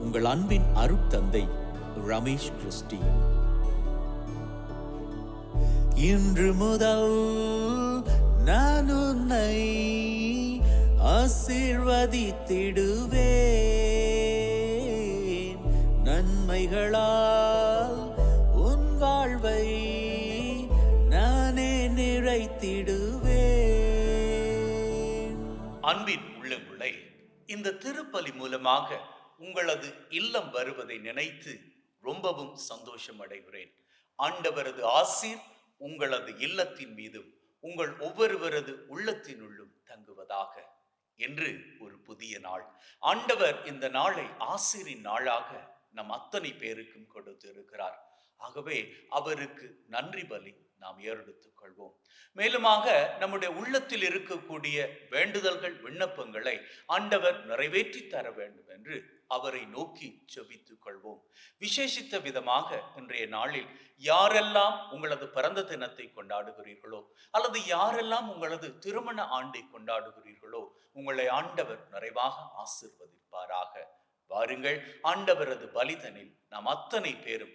உங்கள் அன்பின் அருட்தந்தை ரமேஷ் கிறிஸ்டி இன்று முதல் நான் உன்னை ஆசீர்வதித்திடுவேன். நன்மைகளால் உன் வாழ்வை நானே நிறைத்திடுவேன். அன்பின் உள்ளங்களை இந்த திருப்பலி மூலமாக உங்களது இல்லம் வருவதை நினைத்து ரொம்பவும் சந்தோஷம் அடைகிறேன் ஆண்டவரது ஆசீர் உங்களது இல்லத்தின் மீதும் உங்கள் ஒவ்வொருவரது உள்ளத்தினுள்ளும் தங்குவதாக என்று ஒரு புதிய நாள். ஆண்டவர் இந்த நாளை ஆசிரின் நாளாக நம் அத்தனை பேருக்கும் கொடுத்து இருக்கிறார் ஆகவே அவருக்கு நன்றி பலி. நாம் ஏறெடுத்துக் கொள்வோம் மேலுமாக நம்முடைய உள்ளத்தில் இருக்கக்கூடிய வேண்டுதல்கள் விண்ணப்பங்களை ஆண்டவர் நிறைவேற்றி தர வேண்டும் என்று அவரை நோக்கி செபித்துக் கொள்வோம். விசேஷித்த விதமாக இன்றைய நாளில் யாரெல்லாம் உங்களது பிறந்த தினத்தை கொண்டாடுகிறீர்களோ அல்லது யாரெல்லாம் உங்களது திருமண ஆண்டை கொண்டாடுகிறீர்களோ உங்களை ஆண்டவர் நிறைவாக ஆசிர்வதிப்பாராக. வாருங்கள் ஆண்டவரது பலிதனில் நாம் அத்தனை பேரும்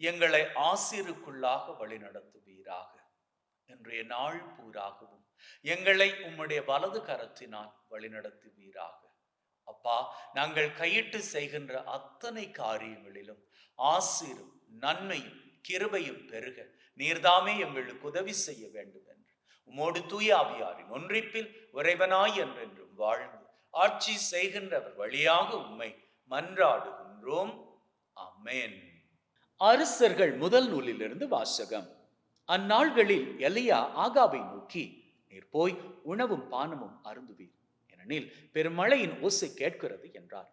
எங்களை ஆசிருக்குள்ளாக வழிநடத்துவீராக இன்றைய நாள் பூராகவும் எங்களை உம்முடைய வலது கரத்தினால் வழிநடத்துவீராக அப்பா நாங்கள் கையிட்டு செய்கின்ற அத்தனை காரியங்களிலும் ஆசிரும் நன்மையும் கிருபையும் பெருக. நீர்தாமே எங்களுக்கு உதவி செய்ய வேண்டும் என்று உமோடு தூய ஆவியாரின் ஒன்றிப்பில் உறைவனாய் என்றென்றும் வாழ்ந்து ஆட்சி செய்கின்றவர் வழியாக உம்மை மன்றாடுகின்றோம். அமேன் அரசர்கள் முதல் நூலிலிருந்து வாசகம். அந்நாள்களில் எலியா ஆகாவை நோக்கி நீர் போய் உணவும் பானமும் அருந்துவீர். ஏனெனில் பெருமழையின் ஓசை கேட்கிறது என்றார்.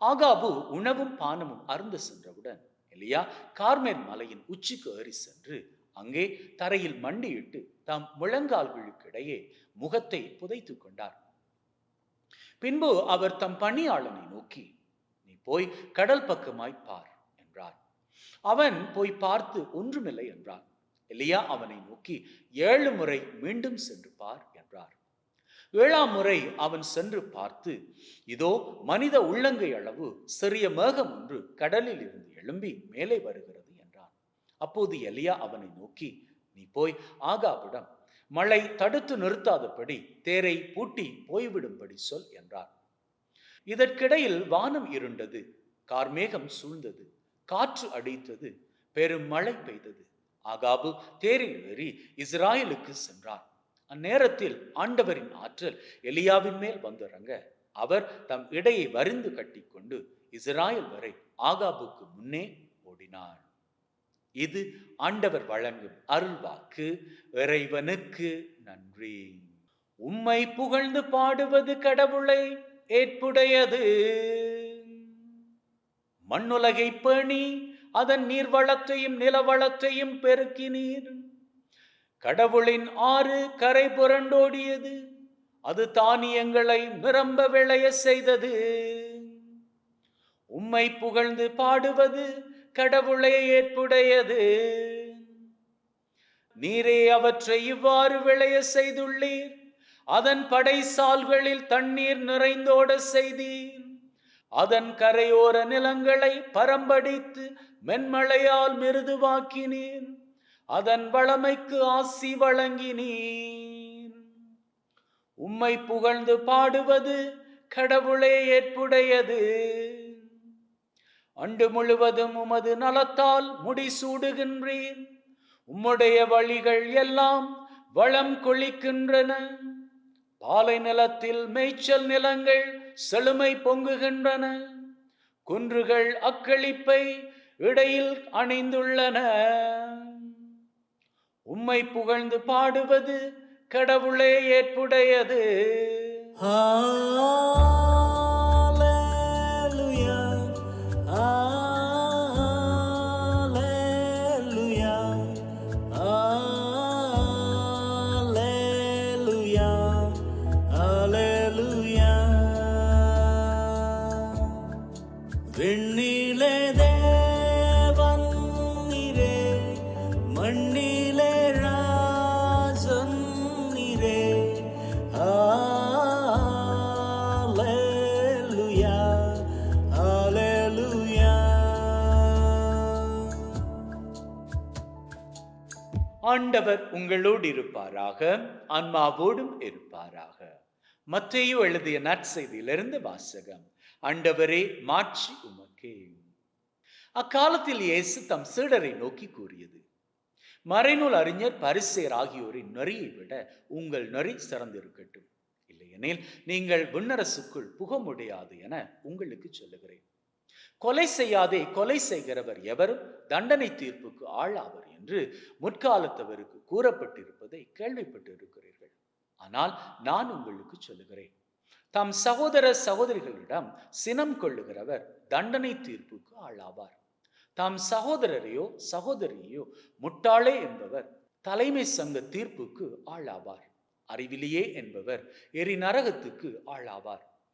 ஆகாபு உணவும் பானமும் அருந்து சென்றவுடன் எலியா கார்மேல் மலையின் உச்சிக்கு ஏறி சென்று அங்கே தரையில் மண்டியிட்டு தாம் முழங்கால்களுக்கிடையே முகத்தை புதைத்துக் கொண்டார். பின்பு அவர் தம் பணியாளனை நோக்கி நீ போய் கடல் பக்கமாய் பார். அவன் போய் பார்த்து ஒன்றுமில்லை என்றான். எலியா அவனை நோக்கி ஏழு முறை மீண்டும் சென்று பார் என்றார். ஏழாம் முறை அவன் சென்று பார்த்து இதோ மனித உள்ளங்கை அளவு சிறிய மேகம் ஒன்று கடலில் இருந்து எழும்பி மேலே வருகிறது என்றான். அப்போது எலியா அவனை நோக்கி நீ போய் ஆகாவிடம் மழை தடுத்து நிறுத்தாதபடி தேரை பூட்டி போய்விடும்படி சொல் என்றார் இதற்கிடையில் வானம் இருண்டது கார்மேகம் சூழ்ந்தது. காற்று அடித்தது பெரும் மழை பெய்தது. ஆகாபு தேரில் ஏறி இஸ்ராயலுக்கு சென்றார் அந்நேரத்தில் ஆண்டவரின் ஆற்றல் எலியாவின் மேல் வந்திறங்க அவர் தம் இடையை வரிந்து கட்டிக்கொண்டு இஸ்ராயல் வரை ஆகாபுக்கு முன்னே ஓடினார். இது ஆண்டவர் வழங்கும் அருள்வாக்கு. இறைவனுக்கு நன்றி. உம்மை புகழ்ந்து பாடுவது கடவுளை ஏற்புடையது. மண்ணுலகை பேணி அதன் நீர்வளத்தையும் நிலவளத்தையும் பெருக்கினீர். கடவுளின் ஆறு கரை புரண்டோடியது அது தானியங்களை நிரம்ப விளைய செய்தது. உம்மை புகழ்ந்து பாடுவது கடவுளே ஏற்புடையது. நீரே அவற்றை இவ்வாறு விளைய செய்துள்ளீர் அதன் படைசால்களில் தண்ணீர் நிறைந்தோட செய்தீர். அதன் கரையோர நிலங்களை பரம்படித்து மென்மழையால் மிருதுவாக்கினீர். அதன் வளமைக்கு ஆசி வழங்கினீர். உம்மை புகழ்ந்து பாடுவது கடவுளே ஏற்புடையது. அண்டு முழுவதும் உமது நலத்தால் முடிசூடுகின்றீர் உம்முடைய வழிகள் எல்லாம் வளம் கொளிக்கின்றன பாலை நிலத்தில் மேய்ச்சல் நிலங்கள் செழுமை பொங்குகின்றன. குன்றுகள் அக்களிப்பை இடையில் அணிந்துள்ளன. உம்மை புகழ்ந்து பாடுவது கடவுளே ஏற்புடையது. ஆ. ஆண்டவர் உங்களோடு இருப்பாராக ஆன்மாவோடும் இருப்பாராக. மற்றையோ எழுதிய நற்செய்தியிலிருந்து வாசகம் ஆண்டவரே மாட்சி உமக்கே. அக்காலத்தில் இயேசு தம் சீடரை நோக்கி கூறியது மறைநூல் அறிஞர் பரிசேர் ஆகியோரின் நொறியை விட உங்கள் நொறி சிறந்திருக்கட்டும். இல்லையெனில் நீங்கள் விண்ணரசுக்குள் புக முடியாது என உங்களுக்கு சொல்லுகிறேன். கொலை செய்யாதே கொலை செய்கிறவர் எவரும் தண்டனை தீர்ப்புக்கு ஆளாவர் என்று முற்காலத்தவருக்கு கூறப்பட்டிருப்பதை கேள்விப்பட்டிருக்கிறீர்கள். ஆனால் நான் உங்களுக்கு சொல்லுகிறேன். தம் சகோதர சகோதரிகளிடம் சினம் கொள்ளுகிறவர் தண்டனை தீர்ப்புக்கு ஆளாவார் தாம் சகோதரரையோ சகோதரியோ முட்டாளே என்பவர் தலைமை சங்க தீர்ப்புக்கு ஆளாவார் அறிவிலியே என்பவர் எரி நரகத்துக்கு ஆளாவார்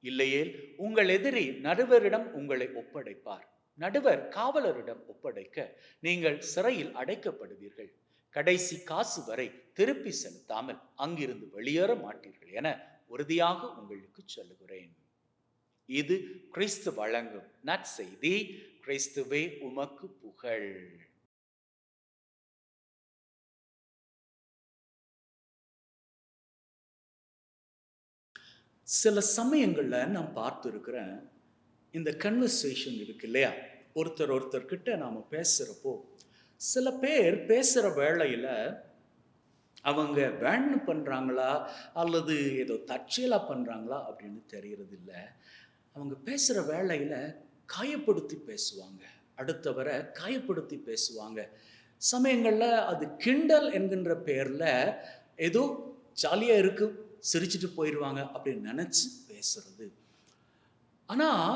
இல்லையேல் உங்கள் எதிரி நடுவரிடம் உங்களை ஒப்படைப்பார். நடுவர் காவலரிடம் ஒப்படைக்க நீங்கள் சிறையில் அடைக்கப்படுவீர்கள். கடைசி காசு வரை திருப்பி செலுத்தாமல் அங்கிருந்து வெளியேற மாட்டீர்கள் என உறுதியாக உங்களுக்கு சொல்லுகிறேன். இது கிறிஸ்து வழங்கும் நற்செய்தி. கிறிஸ்துவே உமக்கு புகழ். சில சமயங்களில் நான் பார்த்துருக்கிறேன் இந்த கன்வர்சேஷன் இருக்கு இல்லையா? ஒருத்தர் ஒருத்தர்கிட்ட நாம் பேசுகிறப்போ சில பேர் பேசுகிற வேளையில் அவங்க வேன்னு பண்ணுறாங்களா அல்லது ஏதோ தற்செயலாக பண்ணுறாங்களா அப்படின்னு தெரிகிறது இல்லை அவங்க பேசுகிற வேலையில் காயப்படுத்தி பேசுவாங்க. அடுத்தவரை காயப்படுத்தி பேசுவாங்க. சமயங்களில் அது கிண்டல் என்கின்ற பேரில் ஏதோ ஜாலியாக இருக்குது சிரிச்சுட்டு போயிடுவாங்க அப்படின்னு நினச்சி பேசுறது. ஆனால்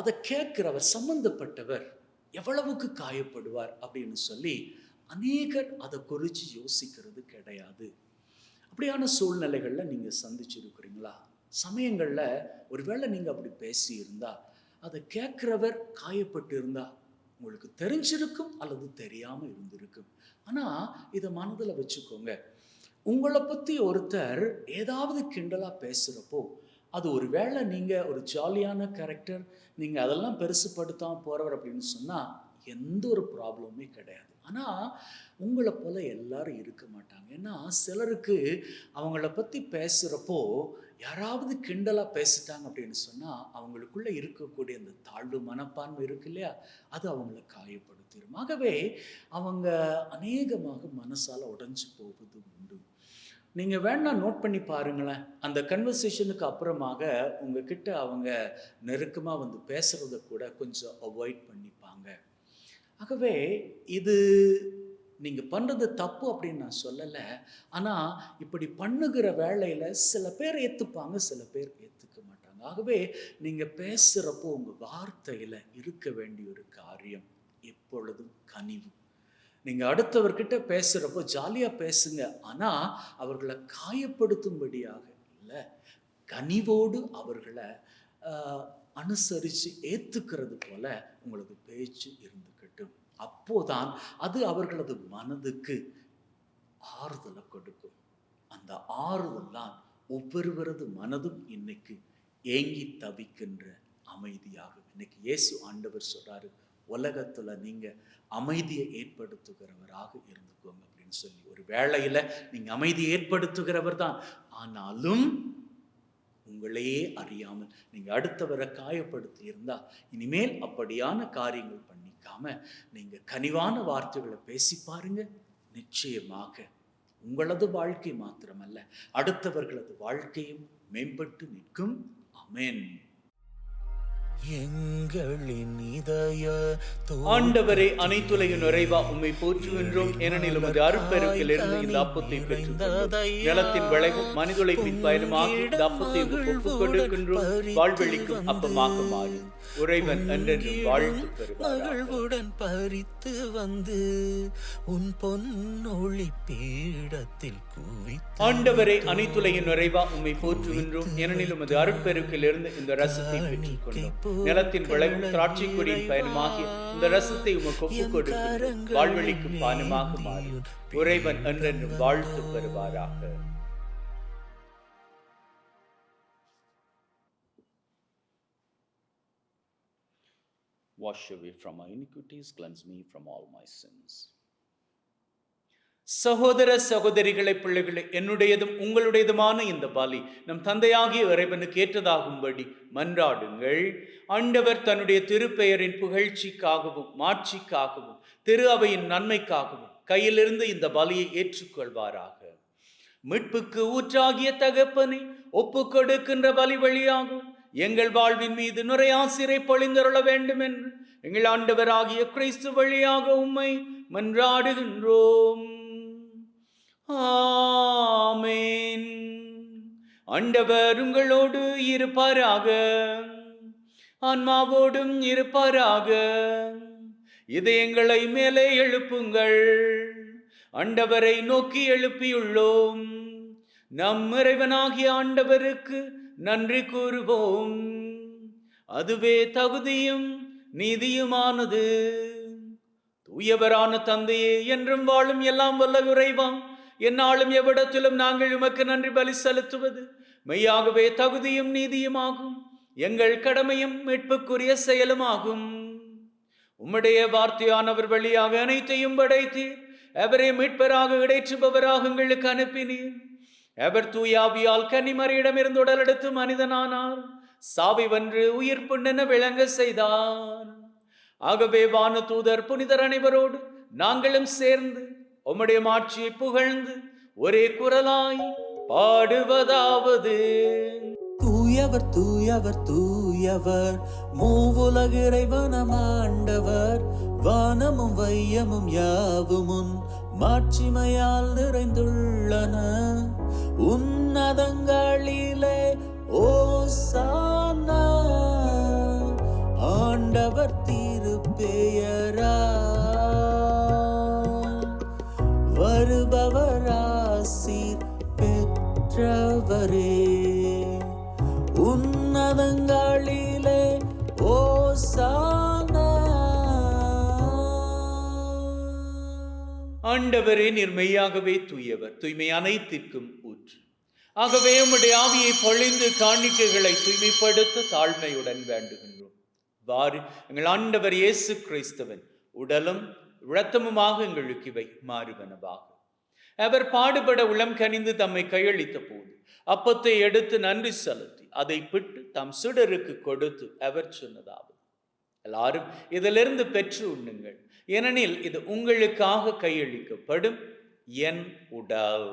அதை கேட்கிறவர் சம்பந்தப்பட்டவர் எவ்வளவுக்கு காயப்படுவார் அப்படின்னு சொல்லி அநேகர் அதை குறித்து யோசிக்கிறது கிடையாது. அப்படியான சூழ்நிலைகளில் நீங்கள் சந்திச்சிருக்கிறீங்களா? சமயங்களில் ஒருவேளை நீங்கள் அப்படி பேசியிருந்தா அதை கேட்குறவர் காயப்பட்டு இருந்தா உங்களுக்கு தெரிஞ்சிருக்கும் அல்லது தெரியாமல் இருந்திருக்கும். ஆனால் இதை மனதில் வச்சுக்கோங்க. உங்களை பற்றி ஒருத்தர் ஏதாவது கிண்டலாக பேசுகிறப்போ அது ஒரு வேளை நீங்கள் ஒரு ஜாலியான கேரக்டர் நீங்கள் அதெல்லாம் பெருசுப்படுத்தாமல் போகிறவர் அப்படின்னு சொன்னால் எந்த ஒரு ப்ராப்ளமுமே கிடையாது. ஆனால் உங்களை போல் எல்லாரும் இருக்க மாட்டாங்க. ஏன்னா சிலருக்கு அவங்கள பற்றி பேசுகிறப்போ யாராவது கிண்டலாக பேசிட்டாங்க அப்படின்னு சொன்னால் அவங்களுக்குள்ளே இருக்கக்கூடிய அந்த தாழ்வு மனப்பான்மை இருக்கு இல்லையா? அது அவங்கள காயப்படுத்திடும் ஆகவே அவங்க அநேகமாக மனசால் உடஞ்சி போவது உண்டு. நீங்கள் வேணா நோட் பண்ணி பாருங்களேன். அந்த கன்வர்சேஷனுக்கு அப்புறமாக உங்ககிட்ட அவங்க நெருக்கமாக வந்து பேசுகிறத கூட கொஞ்சம் அவாய்ட் பண்ணிப்பாங்க. ஆகவே இது நீங்கள் பண்ணுறது தப்பு அப்படின்னு நான் சொல்லலை. ஆனால் இப்படி பண்ணுகிற வேலையில் சில பேர் ஏற்றுப்பாங்க சில பேர் ஏற்றுக்க மாட்டாங்க. ஆகவே நீங்கள் பேசுகிறப்போ உங்கள் வார்த்தையில் இருக்க வேண்டிய ஒரு காரியம் எப்பொழுதும் கனிவு. நீங்கள் அடுத்தவர்கிட்ட பேசுகிறப்போ ஜாலியாக பேசுங்க. ஆனால் அவர்களை காயப்படுத்தும்படியாக இல்லை. கனிவோடு அவர்களை அனுசரித்து ஏற்றுக்கிறது போல உங்களது பேச்சு இருந்துக்கட்டும். அப்போதான் அது அவர்களது மனதுக்கு ஆறுதலை கொடுக்கும். அந்த ஆறுதல் தான் ஒவ்வொருவரது மனதும் இன்னைக்கு ஏங்கி தவிக்கின்ற அமைதியாகும். இன்னைக்கு இயேசு ஆண்டவர் சொல்கிறாரு உலகத்தில் நீங்கள் அமைதியை ஏற்படுத்துகிறவராக இருந்துக்கோங்க அப்படின்னு சொல்லி. ஒரு வேளையில் நீங்கள் அமைதியை ஏற்படுத்துகிறவர் தான். ஆனாலும் உங்களையே அறியாமல் நீங்கள் அடுத்தவரை காயப்படுத்தி இருந்தால் இனிமேல் அப்படியான காரியங்கள் பண்ணிக்காம நீங்கள் கனிவான வார்த்தைகளை பேசி பாருங்க. நிச்சயமாக உங்களது வாழ்க்கை மாத்திரமல்ல அடுத்தவர்களது வாழ்க்கையும் மேம்பட்டு நிற்கும். அமேன் எங்களின் இதய ஆண்டவரே அனைத்துலகின் நிறைவா உம்மை போற்றுகின்றோம். ஏனெனில் உமது அருட்பெருக்கிலிருந்து இந்த அப்பத்தை பெற்று நிலத்தின் விளைவும் மனிதுழைப்பின் பயனுமாக இந்த அப்பத்தை உமக்கு ஒப்புக் கொடுக்கின்றோம். வாழ்வெளிக்கும் அப்பமாக மாறி உறைவன் என்றென்று பறித்து வந்து உன் பொன்னொளி பீடத்தில் குவி ஆண்டவரே அனைத்துலகின் நிறைவா உம்மை போற்றுகின்றோம். ஏனெனில் உமது அருட்பெருக்கிலிருந்து இந்த ரசத்தை பெற்றுக்கொண்டோம். நிலத்தின் விளைவும் திராட்சை கொடியின் பயனுமாகிய இந்த ரசத்தை உமக்கு ஒப்புக் கொடுக்கின்றோம். வாழ்வெளிக்கும் பானமாக மாறி உறைவன் என்றென்று வாழ்த்து பெறுவாராக Wash away from my iniquities, cleanse me from all my sins. சகோதர சகோதரிகளை பிள்ளைகளை என்னுடையதும் உங்களுடையதுமான இந்த பலி நம் தந்தையாகிய இறைவனுக்கு ஏற்றதாகும்படி மன்றாடுங்கள். ஆண்டவர் தன்னுடைய திருப்பெயரின் புகழ்ச்சிக்காகவும் மாட்சிக்காகவும் திரு அவையின் நன்மைக்காகவும் கையிலிருந்து இந்த பலியை ஏற்றுக்கொள்வாராக. மீட்புக்கு ஊற்றாகிய தகப்பனை ஒப்பு கொடுக்கின்ற பலி வழியாகும். எங்கள் வாழ்வின் மீது நுரையாசிரை பொழிந்தருள வேண்டும் என்று எங்கள் ஆண்டவராகிய கிறிஸ்து வழியாக உம்மை மன்றாடுகின்றோம். ஆமேன். ஆண்டவர் உங்களோடு இருப்பாராக. ஆன்மாவோடும் இருப்பாராக. இதயங்களை மேலே எழுப்புங்கள். ஆண்டவரை நோக்கி எழுப்பியுள்ளோம். நம் இறைவனாகிய ஆண்டவருக்கு நன்றி கூறுவோம். அதுவே தகுதியும் நீதியுமானது. தூயவரான தந்தையே என்றும் வாழும் எல்லாம் வல்ல இறைவாம் என்னாலும் எவ்விடத்திலும் நாங்கள் உமக்கு நன்றி பலி செலுத்துவது. மெய்யாகவே தகுதியும் நீதியுமாகும். எங்கள் கடமையும் மீட்புக்குரிய செயலுமாகும். உம்முடைய வார்த்தையானவர் வழியாக அனைத்தையும் படைத்தீர். அவரே மீட்பராக இடைற்றுபவராக எங்களுக்கு அனுப்பினீர். எவர் தூயாவியால் கன்னிமரியிடமிருந்து உடலெடுத்து மனிதனானார். சாவி வென்று உயிர் புண்ணென விளங்க செய்தார். ஆகவே வான தூதர் புனிதர் அனைவரோடு நாங்களும் சேர்ந்து உம்முடைய மாட்சியை புகழ்ந்து ஒரே குரலாய் பாடுவதாவது. தூயவர் தூயவர் தூயவர் மூவுலக இறைவனம் ஆண்டவர். வானமும் வையமும் யாவுமுன் மாட்சிமையால் நிறைந்துள்ளன. உன்னதங்களிலே சானா ஆண்டவர் திருப்பெயரா. வருபவராசீர் பெற்றவரே. உன்னதங்களிலே சானா ஆண்டவரே நீர் மெய்யாகவே தூயவர். தூய்மை அனைத்திற்கும் ஆகவே உம்முடைய ஆவியை பொழிந்து காணிக்கைகளை தூய்மைப்படுத்த தாழ்மையுடன் வேண்டுகின்றோம். வாரு எங்கள் ஆண்டவர் இயேசு கிறிஸ்தவன் உடலும் இரத்தமுமாக எங்களுக்கு இவை மாறுவனவாக. அவர் பாடுபட உளம் கனிந்து தம்மை கையளித்த போது அப்பத்தை எடுத்து நன்றி செலுத்தி அதை பிட்டு தம் சுடருக்கு கொடுத்து அவர் சொன்னதாவது எல்லாரும் இதிலிருந்து பெற்று உண்ணுங்கள். ஏனெனில் இது உங்களுக்காக கையளிக்கப்படும் என் உடல்.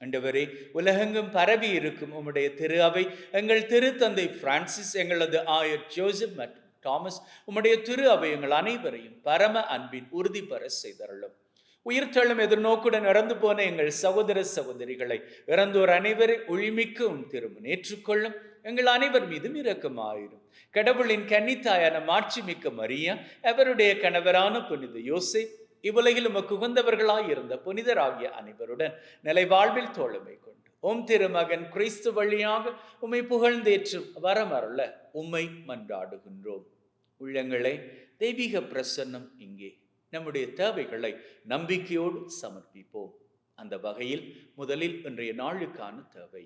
அண்டவரே உலகெங்கும் பரவி இருக்கும் உம்முடைய திரு அவை எங்கள் திருத்தந்தை பிரான்சிஸ் எங்களது ஆயர் ஜோசப் மற்றும் தாமஸ் உம்முடைய திரு அவை எங்கள் அனைவரையும் பரம அன்பின் உறுதிபெற செய்தருளும். உயிர்த்தெழும் எதிர்நோக்குடன் இறந்து போன எங்கள் சகோதர சகோதரிகளை இறந்தோர் அனைவரை உழிமிக்க உன் திருமணம் ஏற்றுக்கொள்ளும். எங்கள் அனைவர் மீதும் இரக்கமாயிரும். கடவுளின் கன்னித்தாயான மாட்சிமிக்க மரியா அவருடைய கணவரான புனித யோசை இவ்வுலகில் உமக்கு உகந்தவர்களாய் இருந்த புனிதராகிய அனைவருடன் நிலை வாழ்வில் தோழமை கொண்டு உம் திருமகன் கிறிஸ்து வழியாக உம்மை புகழ்ந்தேற்று வரமருள உம்மை மன்றாடுகின்றோம். உள்ளங்களே தெய்வீக பிரசன்னம் இங்கே. நம்முடைய தேவைகளை நம்பிக்கையோடு சமர்ப்பிப்போம். அந்த வகையில் முதலில் இன்றைய நாளுக்கான தேவை.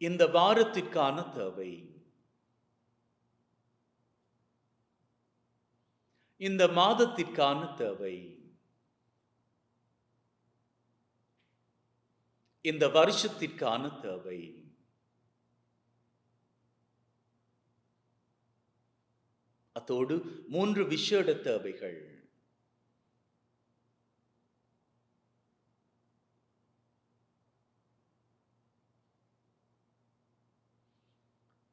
இந்த வாரத்திற்கான தேவை. இந்த மாதத்திற்கான தேவை. இந்த வருஷத்திற்கான தேவை. அத்தோடு மூன்று விஷேட தேவைகள்.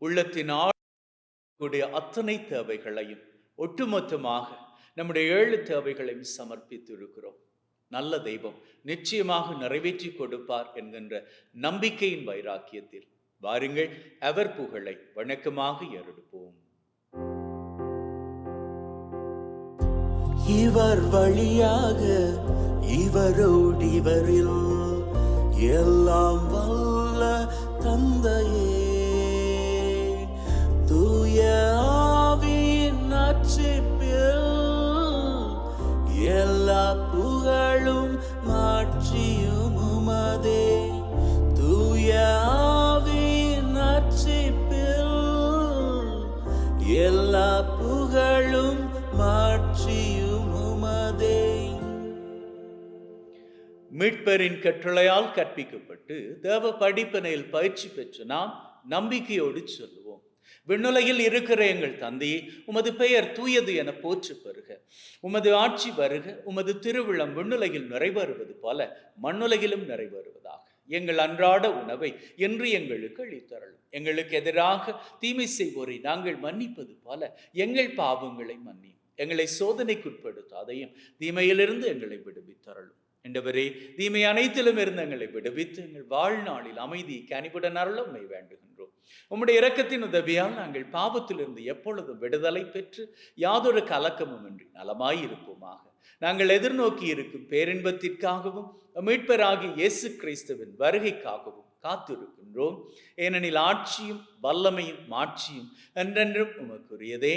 உள்ளத்தினால் அத்தனை தேவைகளையும் ஒட்டுமொத்தமாக நம்முடைய ஏழு தேவைகளையும் சமர்ப்பித்து இருக்கிறோம் நல்ல தெய்வம் நிச்சயமாக நிறைவேற்றி கொடுப்பார் என்கின்ற நம்பிக்கையின் வைராக்கியத்தில். வாருங்கள் அவர் புகழை வணக்கமாக ஏறெடுப்போம். இவர் வழியாக இவரோடு இவரில் எல்லாம் வல்ல தந்தையே. புகழும் மாட்சியும் உமதே. தூய நட்சிப்பில் எல்லா புகழும் மாட்சியும் உமதே. மீட்பரின் கட்டளையால் கற்பிக்கப்பட்டு தேவ படிப்பனையில் பயிற்சி பெற்று நாம் நம்பிக்கையோடு சொல்லுவோம் விண்ணுலகில் இருக்கிற எங்கள் தந்தையே உமது பெயர் தூயது என போற்று பெறுக. உமது ஆட்சி வருக உமது திருவிழம் விண்ணுலகில் நிறைவேறுவது போல மண்ணுலகிலும் நிறைவேறுவதாக. எங்கள் அன்றாட உணவை என்று எங்களுக்கு அளித்தரலும் எங்களுக்கு எதிராக தீமை செய்வோரை நாங்கள் மன்னிப்பது போல எங்கள் பாவங்களை மன்னி எங்களை சோதனைக்குட்படுத்தாதையும் தீமையிலிருந்து எங்களை விடுவித்தரலும் என்றவரே தீமை அனைத்திலும் இருந்து எங்களை விடுவித்து எங்கள் வாழ்நாளில் அமைதி கனிவுடன் அருள உண்மை உம்முடைய இரக்கத்தின் உதவியால் நாங்கள் பாவத்திலிருந்து எப்பொழுதும் விடுதலை பெற்று யாதொரு கலக்கமும் இன்றி நலமாயிருப்போமாக. நாங்கள் எதிர்நோக்கி இருக்கும் பேரின்பத்திற்காகவும் மீட்பராகிய இயேசு கிறிஸ்துவின் வருகைக்காகவும் காத்திருக்கின்றோம். ஏனெனில் ஆட்சியும் வல்லமையும் மாட்சியும் என்றென்றும் உமக்குரியதே.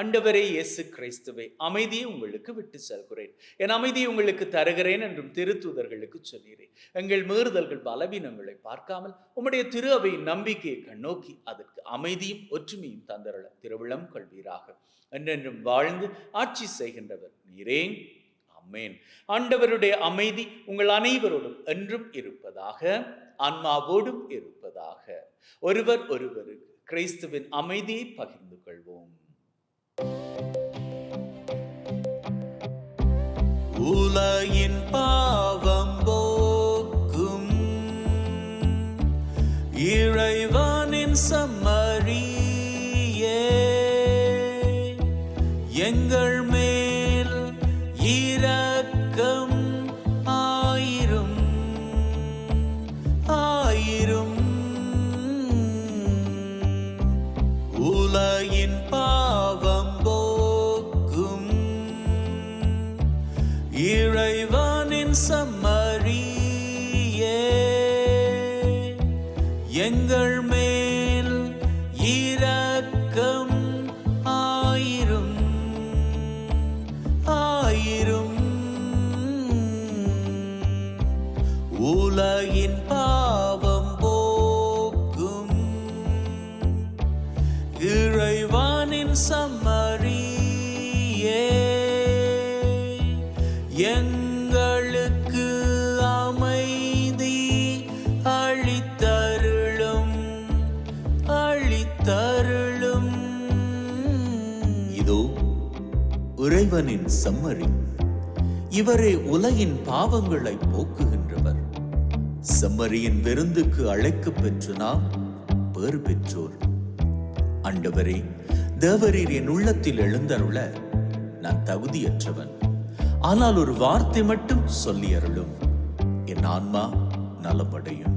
அண்டவரே இயேசு கிறிஸ்துவை அமைதியை உங்களுக்கு விட்டு செல்கிறேன். என் அமைதியை உங்களுக்கு தருகிறேன் என்றும் திருத்தூதர்களுக்கு சொல்கிறேன் எங்கள் மீறுதல்கள் பலவீனங்களை பார்க்காமல் உம்முடைய திரு அவையின் நம்பிக்கையை கண்ணோக்கி அதற்கு அமைதியும் ஒற்றுமையும் தந்தரள திருவிழம் கொள்வீராக. என்றென்றும் வாழ்ந்து ஆட்சி செய்கின்றவர் நீரேன் அம்மேன் ஆண்டவருடைய அமைதி உங்கள் அனைவரோடும் என்றும் இருப்பதாக ஆன்மாவோடும் இருப்பதாக. ஒருவர் ஒருவருக்கு கிறிஸ்துவின் அமைதியை பகிர்ந்து கொள்வோம். உலகின் பாவம் போக்கும் இறைவானின் சம்மரியே அவரே உலகின் பாவங்களை போக்குகின்றவர். செம்மறியின் விருந்துக்கு அழைக்கப் பெற்று நாம் பேறு பெற்றோர். அண்டவரே தேவரீர் என் உள்ளத்தில் எழுந்தருள நான் தகுதியற்றவன். ஆனால் ஒரு வார்த்தை மட்டும் சொல்லி அருளும். என் ஆன்மா நலமடையும்.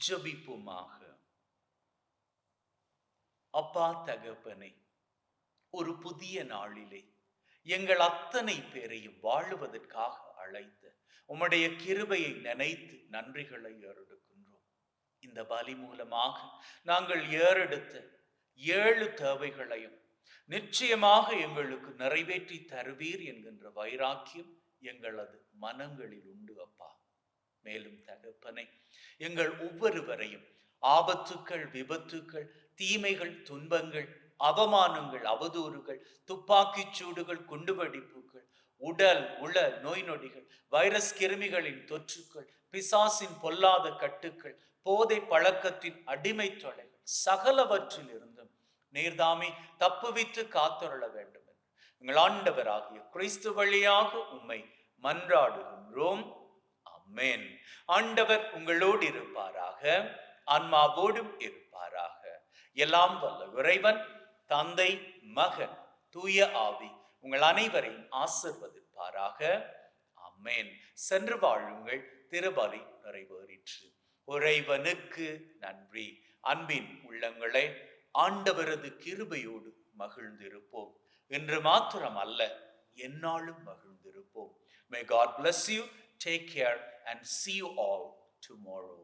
ஜபிப்புமாக. அப்பா தகப்பனை ஒரு புதிய நாளிலே எங்கள் அத்தனை பேரையும் வாழுவதற்காக அழைத்த உம்முடைய கிருபையை நினைத்து நன்றிகளை ஏறெடுக்கின்றோம். இந்த பலி மூலமாக நாங்கள் ஏறெடுத்த ஏழு தேவைகளையும் நிச்சயமாக எங்களுக்கு நிறைவேற்றி தருவீர் என்கின்ற வைராக்கியம் எங்களது மனங்களில் உண்டு. மேலும் தகப்பனை எங்கள் ஒவ்வொருவரையும் ஆபத்துக்கள் விபத்துக்கள் தீமைகள் துன்பங்கள் அவமானங்கள் அவதூறுகள் துப்பாக்கிச் சூடுகள் குண்டுவெடிப்புகள் உடல் உள நோய் நொடிகள் வைரஸ் கிருமிகளின் தொற்றுக்கள் பிசாசின் பொல்லாத கட்டுக்கள் போதை பழக்கத்தின் அடிமை தொலைகள் சகலவற்றில் இருந்தும் நீர்தாமே தப்புவித்து காத்தொருள வேண்டும் எங்கள் ஆண்டவராகிய கிறிஸ்து வழியாக உம்மை மன்றாடுகின்றோம். அமேன் ஆண்டவர் உங்களோடு இருப்பாராக ஆன்மாவோடும் இருப்பாராக. எல்லாம் வல்ல இறைவன் தந்தை மகன் தூய ஆவி உங்கள் அனைவரையும் ஆசிர்வதிப்பாராக. அம்மேன் சென்று வாழுங்கள் திருபலி நிறைவேறிற்று. உறைவனுக்கு நன்றி. அன்பின் உள்ளங்களை ஆண்டவரது கிருபையோடு மகிழ்ந்திருப்போம். இன்று மாத்திரம் அல்ல என்னாலும் மகிழ்ந்திருப்போம். May God bless you take care and see you all tomorrow